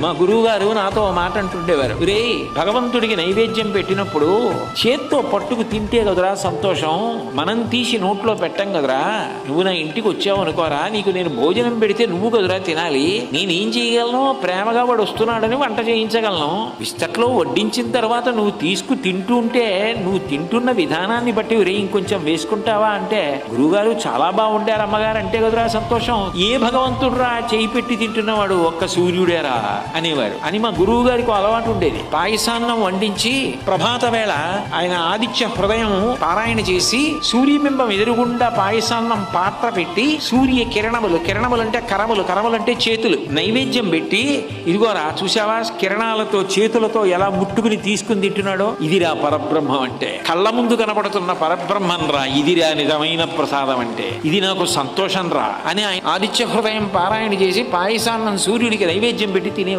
మా గురువు గారు నాతో మాట అంటుండేవారు. రే భగవంతుడికి నైవేద్యం పెట్టినప్పుడు చేత్తో పట్టుకు తింటే కదరా సంతోషం? మనం తీసి నోట్లో పెట్టం కదరా? నువ్వు నా ఇంటికి వచ్చావు అనుకోరా? నీకు నేను భోజనం పెడితే నువ్వు కదరా తినాలి? నేనేం చేయగలను? ప్రేమగా వాడు వస్తున్నాడని వంట చేయించగలను. విస్తట్లో వడ్డించిన తర్వాత నువ్వు తీసుకు తింటూ ఉంటే నువ్వు తింటున్న విధానాన్ని బట్టి రే ఇంకొంచెం వేసుకుంటావా? అంటే గురువుగారు చాలా బాగుండారు అమ్మగారు అంటే కదరా సంతోషం? ఏ భగవంతుడు రా చేయి పెట్టి తింటున్నవాడు ఒక్క సూర్యుడేరా? అనేవారు. అని మా గురువు గారికి అలవాటు ఉండేది. పాయసాన్నం వండించి ప్రభాత వేళ ఆయన ఆదిత్య హృదయం పారాయణ చేసి సూర్యబింబం ఎదురుగుండా పాయసాన్నం పాత్ర పెట్టి సూర్య కిరణములు కిరణములు అంటే కరములు కరములు అంటే చేతులు నైవేద్యం పెట్టి ఇదిగోరా చూసావా కిరణాలతో చేతులతో ఎలా ముట్టుకుని తీసుకుని తింటున్నాడో? ఇదిరా పరబ్రహ్మం అంటే. కళ్ళ ముందు కనపడుతున్న పరబ్రహ్మం రా ఇదిరా నిజమైన ప్రసాదం అంటే. ఇది నాకు సంతోషం రా. అని ఆయన ఆదిత్య హృదయం పారాయణ చేసి పాయసాన్నం సూర్యుడికి నైవేద్యం పెట్టి తినే